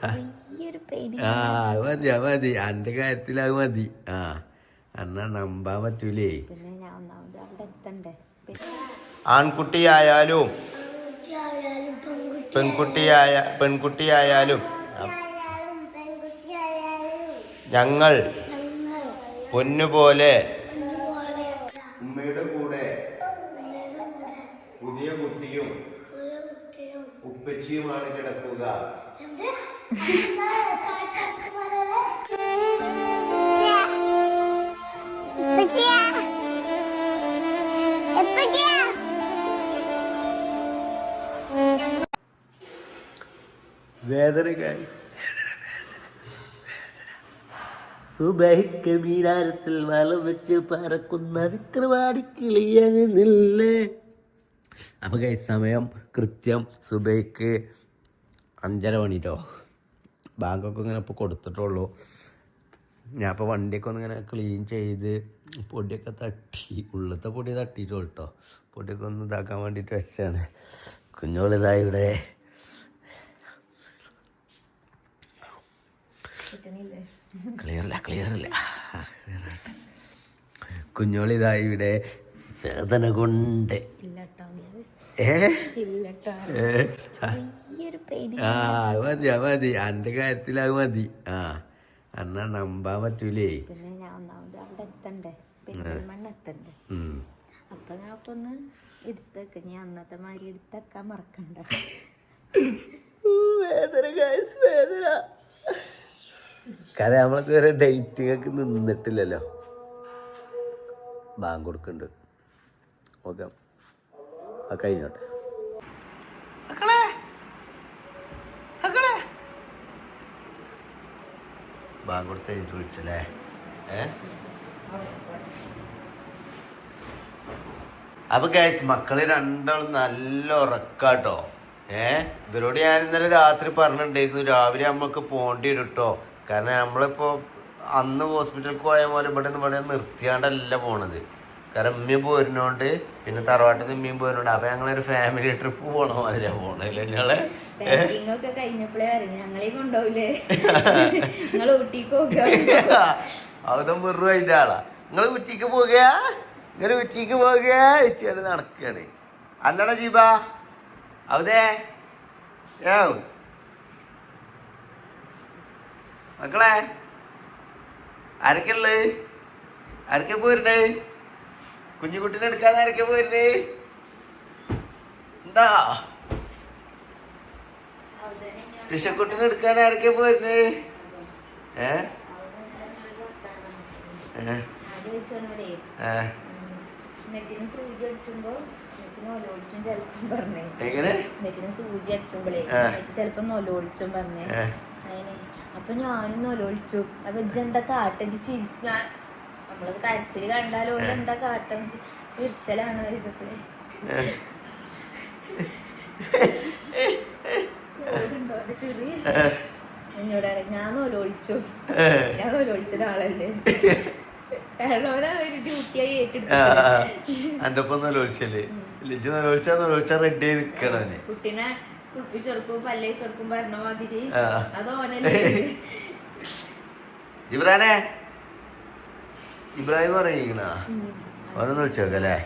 ചെറിയൊരു പെയിൻ ആ അത് മതി അത് മതി. അന്റെ കാര്യത്തിൽ അത് മതി. ആ എന്നാ നമ്പാൻ പറ്റൂലേ. പിന്നെ ഞാൻ ഒന്നാമത് അവിടെ എത്തണ്ടേ? ആൺകുട്ടിയായാലും പെൺകുട്ടിയായ പെൺകുട്ടിയായാലും. ഞങ്ങൾ പൊന്നുപോലെ ഉമ്മയുടെ കൂടെ പുതിയ കുട്ടിയും ഉപ്പച്ചിയുമാണ് കിടക്കുക. വേദന guys. സുബഹിക്ക് മീനാരത്തിൽ വലം വെച്ച് പറക്കുന്ന വിക്രവാടി കിളിയങ്ങില്ലേ അപ്പൊ ഗൈസ് സമയം കൃത്യം സുബൈക്ക് അഞ്ചര മണിട്ടോ ബാങ്കൊക്കെ ഇങ്ങനെ ഇപ്പോൾ കൊടുത്തിട്ടുള്ളൂ. ഞാൻ ഇപ്പോൾ വണ്ടിയൊക്കെ ഒന്ന് ഇങ്ങനെ ക്ലീൻ ചെയ്ത് പൊടിയൊക്കെ തട്ടി ഉള്ളത്തെ പൊടി തട്ടിയിട്ടുള്ളൂ കേട്ടോ പൊടിയൊക്കെ ഒന്ന് ഇതാക്കാൻ വേണ്ടിയിട്ട് വെച്ചാണ് കുഞ്ഞോളിതാ ഇവിടെ. ക്ലിയർ അല്ല ക്ലിയർ അല്ല. കുഞ്ഞോളിതാ ഇവിടെ. വേദന കൊണ്ട്. ഏ? ചെറിയൊരു ആ അത് മതി അത് മതി. അന്റെ കാര്യത്തിൽ അത് മതി. ആ അന്നാ നമ്പാൻ പറ്റൂലേ. പിന്നെ ഞാൻ ഒന്നാമത് അവിടെ എത്തണ്ടേ? പെരുമണ്ണ എത്തണ്ടേ? ഉം. അപ്പൊ ഞാൻ ഒന്ന് എടുത്തേക്ക്. ഞാൻ അന്നത്തെ മാതിരി എടുത്തേക്കാൻ മറക്കണ്ട. കാരണം നമ്മളിതുവരെ ഡേറ്റിംഗ് ഒക്കെ നിന്നിട്ടില്ലല്ലോ. ബാങ്ക് കൊടുക്കുന്നുണ്ട് ഓക്കെ. ആ കഴിഞ്ഞോട്ടെ. ബാങ്ക് കൊടുത്ത് എനിക്ക് വിളിച്ചല്ലേ? ഏ? അപ്പൊ ഗൈസ് മക്കളെ രണ്ടാളും നല്ല ഉറക്കാട്ടോ. ഏ? ഇവരോട് ഞാൻ ഇന്നലെ രാത്രി പറഞ്ഞിട്ടുണ്ടായിരുന്നു രാവിലെ നമ്മൾക്ക് പോണ്ടി വരും കേട്ടോ കാരണം നമ്മളിപ്പോ അന്ന് ഹോസ്പിറ്റലിൽ പോയ പോലെ ഇവിടെ നിന്ന് ഇവിടെ നിർത്തിയാണ്ടല്ല പോണത്. കാരണം ഉമ്മയും പോരുന്നോണ്ട് പിന്നെ തറവാട്ടിൽ നിന്ന് ഉമ്മയും പോരുന്നുണ്ട് അപ്പൊ ഞങ്ങളൊരു ഫാമിലി ട്രിപ്പ് പോണ മാതിരിയാ പോണല്ലേ ഞങ്ങളെ? അവതം വെറും അതിന്റെ ആളാ. നിങ്ങൾ ഊറ്റിക്ക് പോകുക നിങ്ങൾ ഊറ്റിക്ക് പോകുക ചേട്ടൻ നടക്കുകയാണ് അല്ലടാ ജീബ. അവതേ ഏ? മക്കളെ ആരൊക്കെയുള്ളത് ആരൊക്കെ പോരുന്നേ? കുഞ്ഞുകുട്ടിനെ എടുക്കാൻ ആരൊക്കെ പോരുന്നേ എന്താ? ടിഷക്കുട്ടിനെ എടുക്കാൻ ആരൊക്കെ പോരുന്നേ ഏ? എങ്ങനെ? സൂചി അടിച്ചുമ്പോഴേ ചെലപ്പം നൊലോളിച്ചും പറഞ്ഞേ. അപ്പൊ ഞാനും നൊലോളിച്ചു. അപ്പൊ ഇജ്ജെന്താ കാട്ടം ചിരിക്കാൻ? നമ്മളത് കരച്ചിൽ കണ്ടാലോ എന്താ കാട്ടം ചിരിച്ചലാണ് ഇതൊക്കെ. ചെറിയ എന്നോട് ഞാൻ ഞാൻ കാരണം ഒരാൾ ഡ്യൂട്ടിയായി ഏറ്റെടുത്തു റെഡി ആയി നിക്കണേ കുട്ടീനെ പല്ലേ ചെറുക്കും പറഞ്ഞ മാതിരി ജിബ്രാനെ. ഇബ്രാഹിം പറയണ വിളിച്ചു നോക്കല്ലേ?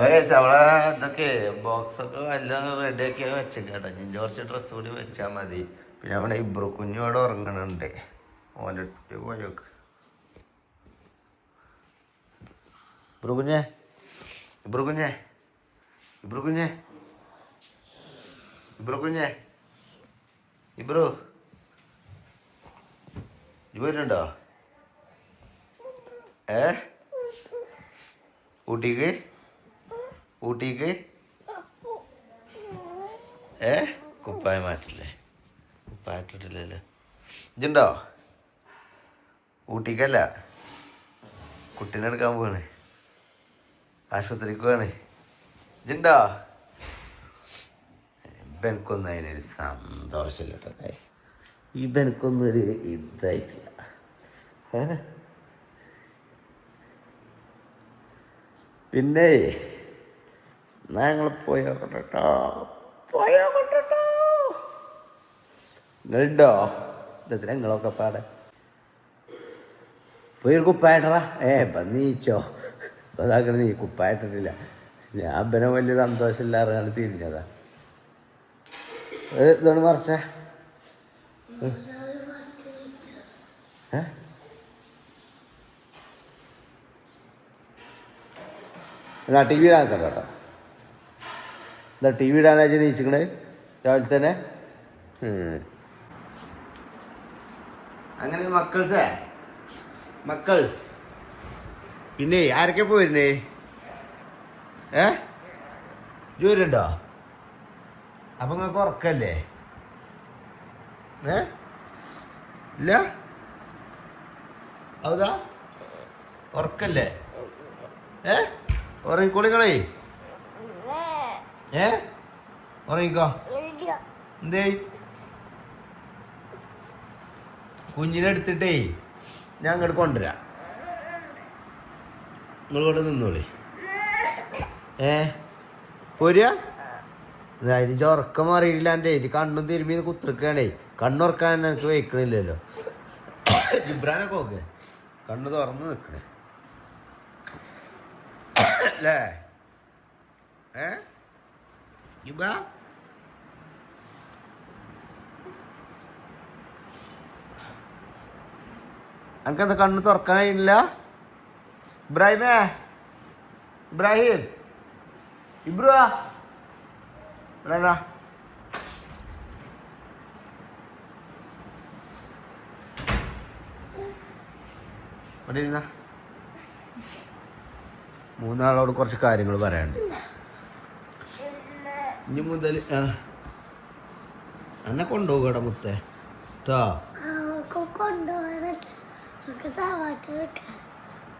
അതെ അവളെ ഇതൊക്കെ ബോക്സൊക്കെ എല്ലാം റെഡി ആക്കി വെച്ചേക്കട്ടെ ഞാൻ കുറച്ച് ഡ്രസ്സ് കൂടി വെച്ചാൽ മതി. പിന്നെ അവിടെ ഇബ്രു കുഞ്ഞോട് ഉറങ്ങണുണ്ട്. ഓന്റെ പോയി നോക്ക്. ഇബ്രു കുഞ്ഞേ ഇബ്രു കുഞ്ഞേ ഇബ്രു കുഞ്ഞേ ഇബ്രു കുഞ്ഞേ ഇബ്രു. ഇവരുണ്ടോ ഊട്ടിക്ക്? ഊട്ടിക്ക്? ഏ? കുപ്പായ മാറ്റില്ലേ? കുപ്പായ ഇട്ടിട്ടില്ലല്ലോ. ഇജുണ്ടോ ഊട്ടിക്കല്ല. കുട്ടീനെ എടുക്കാൻ പോവാണ്. ആശുപത്രിക്ക് പോവാണ്. ഇതുണ്ടോ ഇവനക്കൊന്നും അതിനൊരു സന്തോഷമില്ല കേട്ടോ. ഇവനക്കൊന്നും ഒരു ഇതായിട്ടില്ല? പിന്നെ ഞങ്ങൾ പോയോക്കട്ടോ കൊണ്ടോ നിങ്ങളുണ്ടോ? ഇതെത്ര നിങ്ങളൊക്കെ പാടെ. പോയി കുപ്പായിട്ടറാ? ഏ ഇപ്പം നീച്ചോ. ഇപ്പം അതാക്കണ നീ കുപ്പായിട്ടിട്ടില്ല. ഞാൻ അപ്പനെ വലിയ സന്തോഷമില്ലാറാണ് തിരിഞ്ഞതാ. ഇതാണ് മറിച്ച? എന്നാ ടി വി ഇടാൻ കേട്ടോ. എന്താ ടി വി ഇടാനായിട്ട് നീച്ചിക്കണേ? രാവിലെ തന്നെ അങ്ങനെ മക്കൾസേ മക്കൾസ്. പിന്നെ ആരൊക്കെ പോയിരുന്നേ ഏ? ജോലിയുണ്ടോ അപ്പൊ നിങ്ങൾക്ക് ഉറക്കല്ലേ? ഏ? ഇല്ല? അതാ? ഉറക്കല്ലേ? ഏ? ഉറങ്ങിക്കോളിങ്ങളേ ഏ? ഉറങ്ങിക്കോ. എന്തേ? കുഞ്ഞിനെ എടുത്തിട്ടേ ഞാൻ അങ്ങോട്ട് കൊണ്ടുവരാം. നിങ്ങളിവിടെ നിന്നോളി. ഏ? പോരുക അതിന് ഉറക്കം അറിയില്ല എന്റെ. ഇത് കണ്ണും തിരുമ്പി കുത്തിരിക്കുകയാണേ. കണ്ണുറക്കാൻ എനിക്ക് വയ്ക്കണില്ലല്ലോ. ജിബ്രാനൊക്കെ ഓക്കെ കണ്ണ് തുറന്ന് നിൽക്കണേ. അല്ലേ ഏ ജിബ്രാ അനക്കെന്താ കണ്ണ് തുറക്കാൻ കഴിയില്ല ഇബ്രാഹിമേ ഇബ്രാഹിം ഇബ്രു ഇവിടെ വാ. ഇവിടെ ഇരുന്നാ. മൂന്നാളോട് കുറച്ച് കാര്യങ്ങൾ പറയാനുണ്ട്. ഇനി മുതൽ എന്നെ കൊണ്ടുപോകട മുത്തേ. കേട്ടോ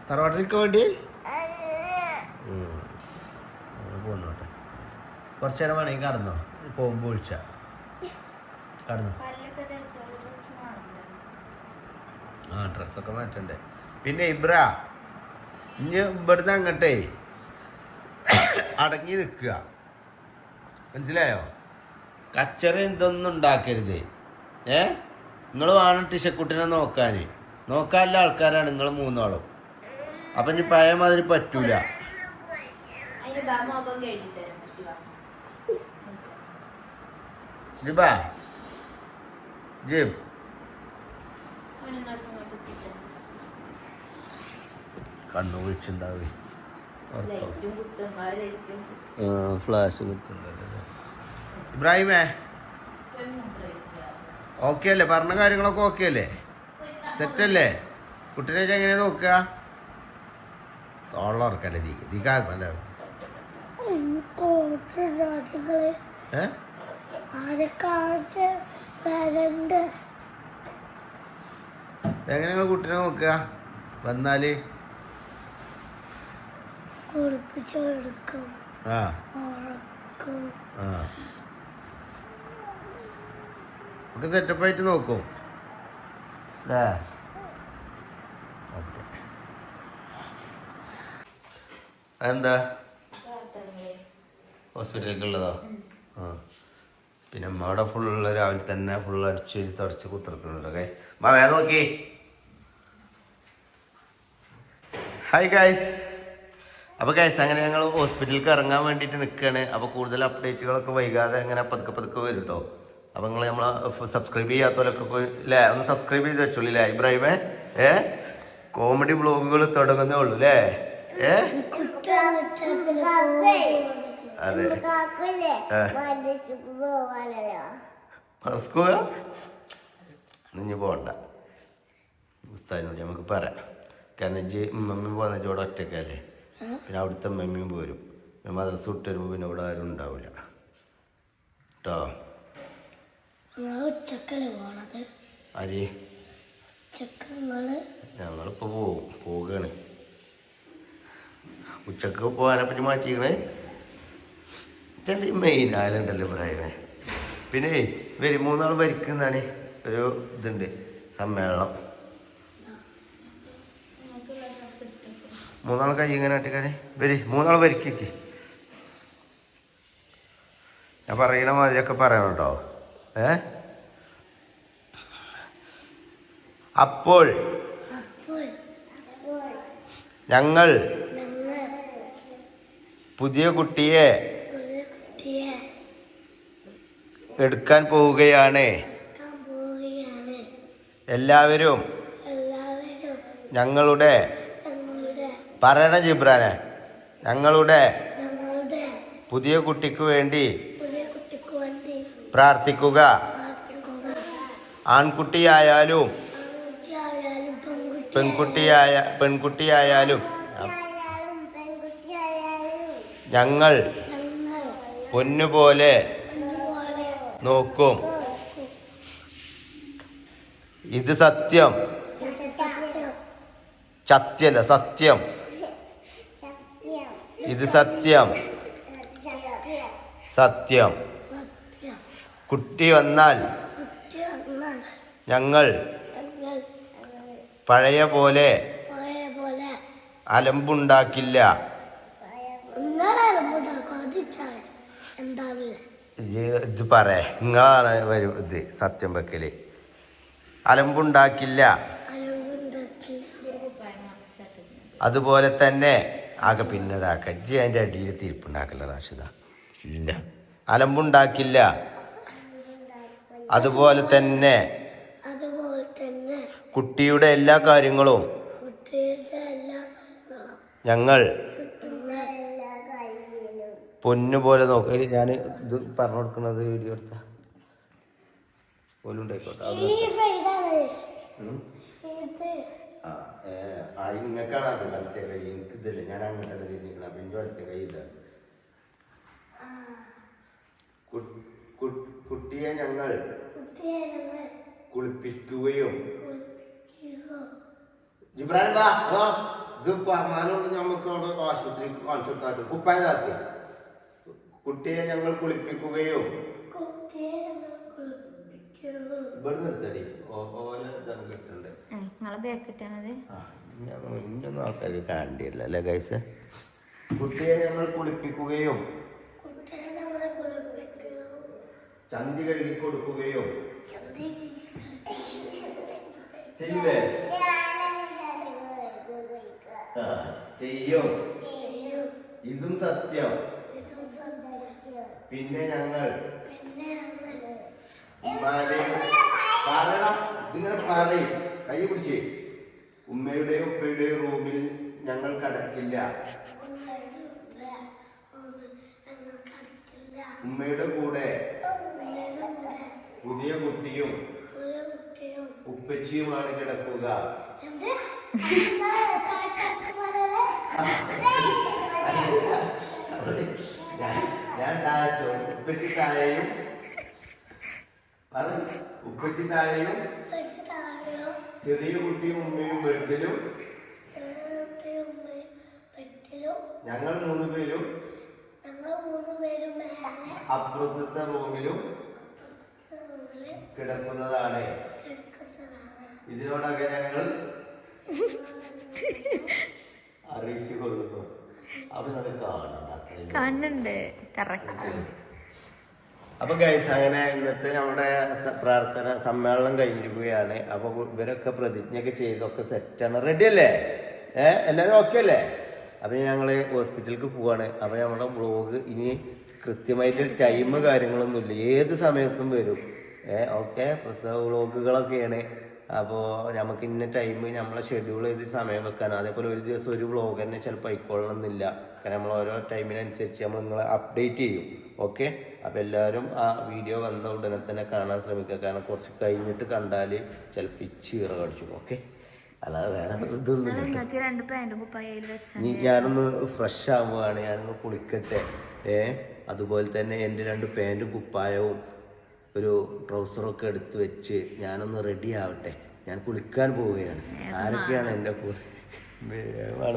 തറവാട്ടിലേക്ക് വേണ്ടി? പോന്നോട്ടെ. കുറച്ച് നേരം വേണമെങ്കിൽ കടന്നോ. പോകുമ്പോൾ വിളിച്ച. കടന്നോ. ആ ഡ്രസ്സൊക്കെ മാറ്റണ്ടേ. പിന്നെ ഇബ്ര. ഇനി ഇവിടുന്ന് അങ്ങട്ടെ അടങ്ങി നിൽക്കുക. മനസ്സിലായോ? കച്ചറ എന്തൊന്നും ഉണ്ടാക്കരുത്. ഏ? നിങ്ങൾ വേണം ടിഷക്കുട്ടിനെ നോക്കാൻ നോക്കാനുള്ള ആൾക്കാരാണ് നിങ്ങൾ മൂന്നാളും. അപ്പം ഇനി പഴയ മാതിരി പറ്റൂല. ജിബാ ജിബ് അവനൊന്നും അടുത്ത് കണ്ണു ലൈറ്റും കുത്തും നിങ്ങളെ ഫ്ലാഷ് ഇബ്രാഹിമേ? ഓക്കെ അല്ലേ പറഞ്ഞ കാര്യങ്ങളൊക്കെ ഓക്കെ അല്ലേ സെറ്റ് അല്ലേ കുട്ടീനെ വെച്ചാൽ എങ്ങനെ നോക്കുക തോളറക്കല്ലേ നീ നീ കാക്കല്ലേ കോട്ടുകൾ ഏ എങ്ങനെ നിങ്ങൾ കുട്ടീനെ നോക്കുക വന്നാൽ? കുളിപ്പിച്ചെടുക്കും ആ. ഉറക്കും. ആ. ഒക്കെ സെറ്റപ്പായിട്ട് നോക്കും. അല്ലേ ഓക്കെ. എന്താ ഹോസ്പിറ്റലിലേക്കുള്ളതോ? ആ. പിന്നെ അമ്മയുടെ ഫുള്ള് രാവിലെ തന്നെ ഫുള്ള് അടിച്ചു തുടച്ച് കുത്തിറക്കുന്നുണ്ടൊക്കെ മാ വേഗം നോക്കി. ഹായ് ഗായ്സ് അപ്പോൾ കേസ് അങ്ങനെ ഞങ്ങൾ ഹോസ്പിറ്റലിൽ ഇറങ്ങാൻ വേണ്ടിയിട്ട് നിൽക്കുകയാണ് അപ്പോൾ കൂടുതൽ അപ്ഡേറ്റുകളൊക്കെ വൈകാതെ അങ്ങനെ പതുക്കെ പതുക്കെ വരും കേട്ടോ അപ്പോൾ നിങ്ങൾ നമ്മൾ സബ്സ്ക്രൈബ് ചെയ്യാത്തവരൊക്കെ പോയി അല്ലേ ഒന്ന് സബ്സ്ക്രൈബ് ചെയ്ത് വെച്ചോളൂ അല്ലേ ഇബ്രാഹിമേ? ഏ? കോമഡി ബ്ലോഗുകൾ തുടങ്ങുന്നേ ഉള്ളൂ അല്ലേ ഏ? അതെ. നിഞ്ഞു പോകണ്ട ഉസ്താദിനോട് നമുക്ക് പറയാം. കാരണം ഇജ്ജ് മമ്മി പോകുന്ന ചോടെ ഒറ്റക്കല്ലേ പിന്നെ അവിടുത്തെ മമ്മിയും പോരും. പിന്നെ മദ്രസ വിട്ട് വരുമ്പോൾ പിന്നെ ഇവിടെ ആരും ഉണ്ടാവില്ല കേട്ടോ അരി ഞങ്ങളിപ്പോൾ പോവും. പോവുകയാണ് ഉച്ചയ്ക്ക് പോകാനെ പറ്റി മാറ്റിക്കണേ. എന്റെ മെയിൻ ആയാലുണ്ടല്ലോ പറയുന്നത് പിന്നെ വരും. മൂന്നാൾ ഭരിക്കുന്നതാണ് ഒരു ഇതുണ്ട്. സമ്മേളനം. മൂന്നാൾ കൈ ഇങ്ങനെ ആട്ടിക്കാനെ. വരി മൂന്നാൾ വരിക്കേക്ക് ഞാൻ പറയുന്ന മാതിരിയൊക്കെ പറയണം കേട്ടോ ഏ? അപ്പോൾ ഞങ്ങൾ പുതിയ കുട്ടിയെ എടുക്കാൻ പോവുകയാണ്. എല്ലാവരും ഞങ്ങളുടെ പറയണം ജിബ്രാനെ. ഞങ്ങളുടെ പുതിയ കുട്ടിക്ക് വേണ്ടി പ്രാർത്ഥിക്കുക. ആൺകുട്ടിയായാലും ആൺകുട്ടിയായാലും പെൺകുട്ടി പെൺകുട്ടിയായ പെൺകുട്ടിയായാലും ഞങ്ങൾ പൊന്നുപോലെ നോക്കും. ഇത് സത്യം. സത്യം. സത്യം. ഇത് സത്യം. സത്യം. കുട്ടി വന്നാൽ ഞങ്ങൾ പഴയ പോലെ അലമ്പുണ്ടാക്കില്ല. ഇത് പറയേ നിങ്ങളാണ് വരും ഇത് സത്യം വെക്കൽ. അലമ്പുണ്ടാക്കില്ല. അതുപോലെ തന്നെ ആകെ പിന്നതാക്ക. കറ്റി അതിന്റെ അടിയിൽ തീർപ്പുണ്ടാക്കില്ല റാഷിദ? ഇല്ല. അലമ്പുണ്ടാക്കില്ല. അതുപോലെ തന്നെ അതുപോലെ തന്നെ കുട്ടിയുടെ എല്ലാ കാര്യങ്ങളും ഞങ്ങൾ പൊന്നുപോലെ എല്ലാ പൊന്നു പോലെ നോക്കി. ഞാൻ ഇത് പറഞ്ഞു കൊടുക്കുന്നത് വീഡിയോ എടുത്ത. പോലും ഉണ്ടായിക്കോട്ടെ അത് ഈ ഫൈഡാണ് ഉം. ഇത് ആ, ഇങ്ങക്കാണ് അത് വലത്തെ കൈ എനിക്ക് ഇതില്ല. ഞാൻ അങ്ങോട്ടല്ല തിരിഞ്ഞിരിക്കണം അപ്പൊ എന്റെ വലത്തെ കൈ ഇതാണ് കുട്ടിയെ ഞങ്ങൾ കുളിപ്പിക്കുകയും കുളിപ്പിക്കുക ജിബ്രാൻ ബാ. ഇത് പറഞ്ഞാലും നമുക്ക് അവിടെ ആശുപത്രി കാണിച്ചു കൊടുത്താൽ കുപ്പായ താത്തി കുട്ടിയെ ഞങ്ങൾ കുളിപ്പിക്കുകയും ഇവിടെ നിർത്തടി ഓരോ ഇതാണ് കിട്ടുന്നുണ്ട് നിങ്ങളെ ബേക്കിട്ടാണത് ആ, ഇനി- ഇനിയൊന്നും ആൾക്കാർ കാണണ്ടില്ല അല്ലേ ഗൈസ്? കുട്ടിയെ ഞങ്ങൾ കുളിപ്പിക്കുകയും ചന്തി കഴുകി കൊടുക്കുകയും ചെയ്യില്ലേ? ചെയ്യും. ഇതും സത്യം. പിന്നെ ഞങ്ങൾ പിന്നെ ഞങ്ങൾ ഉമ്മാനെയും പറയണം ഇതിങ്ങനെ പറയും കൈ പിടിച്ച് ഉമ്മയുടെയും ഉപ്പയുടെയും റൂമിൽ ഞങ്ങൾ കടക്കില്ല. ഉമ്മയുടെ കൂടെ പുതിയ കുട്ടിയും ഉപ്പച്ചിയുമാണ് കിടക്കുക. ഞാൻ താഴത്തു ഉപ്പച്ചി താഴെയും പറ ഉപ്പച്ചി താഴെയും ചെറിയ കുട്ടിയും ഉമ്മയും ബെഡിലും ഞങ്ങൾ മൂന്ന് പേരും അപ്പുറത്തെ റൂമിലും കിടക്കുന്നതാണ്. ഇതിനോടൊക്കെ ഞങ്ങൾ അറിയിച്ചു കൊള്ളുന്നു. അപ്പൊ കാണുന്നുണ്ട് കാണുന്നുണ്ട് കറക്റ്റ്. അപ്പൊ ഗൈസ് അങ്ങനെ ഇന്നത്തെ നമ്മുടെ പ്രാർത്ഥന സമ്മേളനം കഴിഞ്ഞിരിക്കുകയാണ്. അപ്പൊ ഇവരൊക്കെ പ്രതിജ്ഞയൊക്കെ ചെയ്തൊക്കെ സെറ്റാണ് റെഡി അല്ലേ? ഏ എല്ലാവരും ഓക്കെ അല്ലേ? അപ്പൊ ഞങ്ങൾ ഹോസ്പിറ്റലിലേക്ക് പോവാണ്. അപ്പൊ നമ്മുടെ ബ്ലോഗ് ഇനി കൃത്യമായിട്ട് ടൈം കാര്യങ്ങളൊന്നുമില്ല. ഏത് സമയത്തും വരും. ഏ ഓക്കെ പ്രസവ വ്ളോഗുകളൊക്കെയാണ് അപ്പോൾ നമുക്ക് ഇന്ന ടൈം നമ്മളെ ഷെഡ്യൂൾ ചെയ്ത് സമയം വെക്കാനും അതേപോലെ ഒരു ദിവസം ഒരു വ്ളോഗ് തന്നെ ചിലപ്പോൾ എന്നില്ല കാരണം നമ്മൾ ഓരോ ടൈമിനനുസരിച്ച് നമ്മൾ നിങ്ങളെ അപ്ഡേറ്റ് ചെയ്യും. ഓക്കെ അപ്പോൾ എല്ലാവരും ആ വീഡിയോ വന്ന ഉടനെ തന്നെ കാണാൻ ശ്രമിക്കുക. കാരണം കുറച്ച് കഴിഞ്ഞിട്ട് കണ്ടാൽ ചിലപ്പോൾ ഇച്ചി ഇറ കടിച്ചു. ഓക്കെ അല്ലാതെ വേറെ ഇതൊന്നും ഞാനൊന്ന് ഫ്രഷ് ആവുകയാണ് ഞാനൊന്ന് കുളിക്കട്ടെ. ഏ? അതുപോലെ തന്നെ എന്റെ രണ്ട് പാന്റും കുപ്പായവും ഒരു ട്രൗസറൊക്കെ എടുത്ത് വെച്ച് ഞാനൊന്ന് റെഡി ആവട്ടെ. ഞാൻ കുളിക്കാൻ പോവുകയാണ്. ആരൊക്കെയാണ് എന്റെ കൂടെ?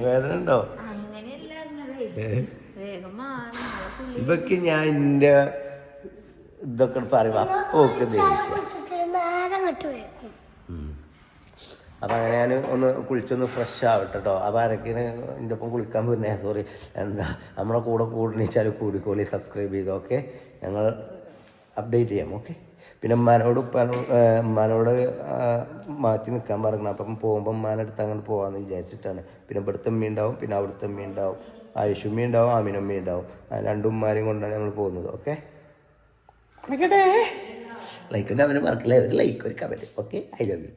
വേദന ഉണ്ടോ? ഇതൊക്കെ ഞാൻ എന്റെ ഇതൊക്കെ പറയും ഓക്കെ ദേഷ്യം. അപ്പം അങ്ങനെ ഞാൻ ഒന്ന് കുളിച്ചൊന്ന് ഫ്രഷ് ആവട്ടെ കേട്ടോ അപ്പം ആരൊക്കെയാണ് എന്റെ ഒപ്പം കുളിക്കാൻ പോരുന്നേ? സോറി എന്താ? നമ്മളെ കൂടെ കൂടിച്ചാൽ കൂടിക്കോളി. സബ്സ്ക്രൈബ് ചെയ്തോ. ഓക്കെ ഞങ്ങൾ അപ്ഡേറ്റ് ചെയ്യാം ഓക്കെ പിന്നെ ഉമ്മാനോട് മനോട് ഉമ്മാനോട് മാറ്റി നിൽക്കാൻ പറഞ്ഞു. അപ്പം പോകുമ്പോൾ ഉമ്മാനെ അടുത്ത് അങ്ങോട്ട് പോകാമെന്ന് വിചാരിച്ചിട്ടാണ്. പിന്നെ ഇവിടുത്തെ ഉമ്മ ഉണ്ടാവും പിന്നെ അവിടുത്തെ ഉമ്മ ഉണ്ടാവും. ആയുഷുമ്മ ഉണ്ടാവും ആമിനമ്മ ഉണ്ടാവും. രണ്ടും ഉമ്മാരെയും കൊണ്ടാണ് നമ്മൾ പോകുന്നത് ഓക്കെ ലൈക്ക് ഒന്നും അവന് മറക്കില്ല. ഒരു ലൈക്ക് ഒരു comment okay I love you